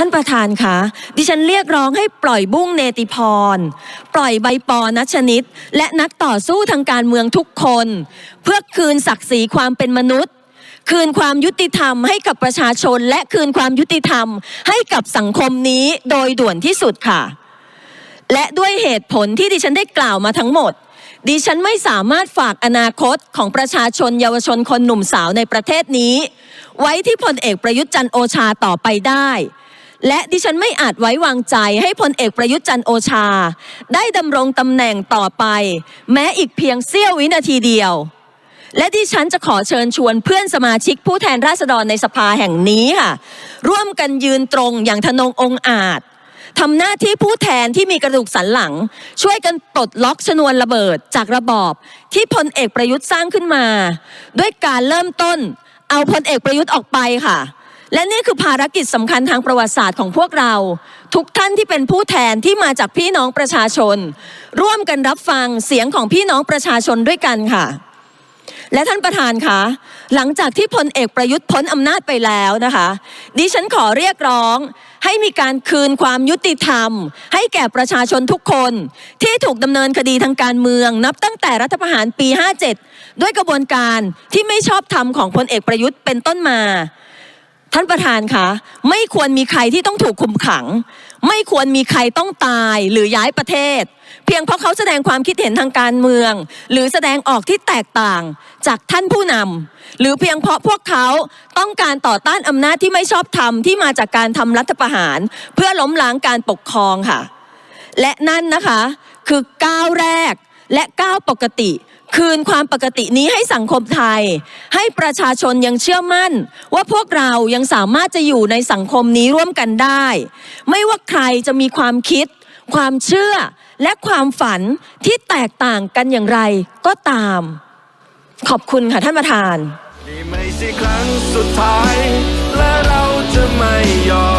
ท่านประธานคะดิฉันเรียกร้องให้ปล่อยบุ้งเนติพร ปล่อยใบปอนัชนิด และนักต่อสู้ทางการเมืองทุกคน เพื่อคืนศักดิ์ศรีความเป็นมนุษย์ คืนความยุติธรรมให้กับประชาชน และคืนความยุติธรรมให้กับสังคมนี้โดยด่วนที่สุดค่ะ และด้วยเหตุผลที่ดิฉันได้กล่าวมาทั้งหมดดิฉันไม่สามารถฝากอนาคตของประชาชนเยาวชนคนหนุ่มสาวในประเทศนี้ ไว้ที่พลเอกประยุทธ์จันโอชาต่อไปได้ และดิฉันไม่อาจไว้วางใจให้พลเอกประยุทธ์จันโอชา ได้ดำรงตำแหน่งต่อไป แม้อีกเพียงเสี้ยววินาทีเดียว และดิฉันจะขอเชิญชวนเพื่อนสมาชิกผู้แทนราษฎรในสภาแห่งนี้ค่ะ ร่วมกันยืนตรงอย่างทนงองอาจทำหน้าที่ผู้แทนที่มีกระดูกสันหลัง ช่วยกันปลดล็อกชนวนระเบิดจากระบอบ ที่พลเอกประยุทธ์สร้างขึ้นมา ด้วยการเริ่มต้น เอาพลเอกประยุทธ์ออกไปค่ะ และนี่คือภารกิจสำคัญทางประวัติศาสตร์ของพวกเรา ทุกท่านที่เป็นผู้แทนที่มาจากพี่น้องประชาชน ร่วมกันรับฟังเสียงของพี่น้องประชาชนด้วยกันค่ะ และท่านประธานคะหลังจากที่พลเอกประยุทธ์พ้นอำนาจไปแล้วนะคะ ดิฉันขอเรียกร้อง ให้มีการคืนความยุติธรรม ให้แก่ประชาชนทุกคน ที่ถูกดำเนินคดีทางการเมือง นับตั้งแต่รัฐประหารปี 57 ด้วยกระบวนการที่ไม่ชอบธรรมของพลเอกประยุทธ์เป็นต้นมา ท่านประธานคะไม่ควรมีใครที่ต้องถูกคุมขัง ไม่ควรมีใครต้องตายหรือย้ายประเทศ เพียงเพราะเขาแสดงความคิดเห็นทางการเมือง หรือแสดงออกที่แตกต่างจากท่านผู้นำหรือเพียงเพราะพวกเขาต้องการต่อต้านอำนาจที่ไม่ชอบธรรมที่มาจากการทำรัฐประหาร เพื่อล้มล้างการปกครองค่ะ และนั่นนะคะ คือก้าวแรก และก้าวปกติ คืนความปกตินี้ให้สังคมไทย ให้ประชาชนยังเชื่อมั่น ว่าพวกเรายังสามารถจะอยู่ในสังคมนี้ร่วมกันได้ ไม่ว่าใครจะมีความคิด ความเชื่อและความฝันที่แตกต่างกันอย่างไรก็ตาม ขอบคุณค่ะท่านประธานนี่ไม่ใช่ครั้งสุดท้าย และเราจะไม่ยอม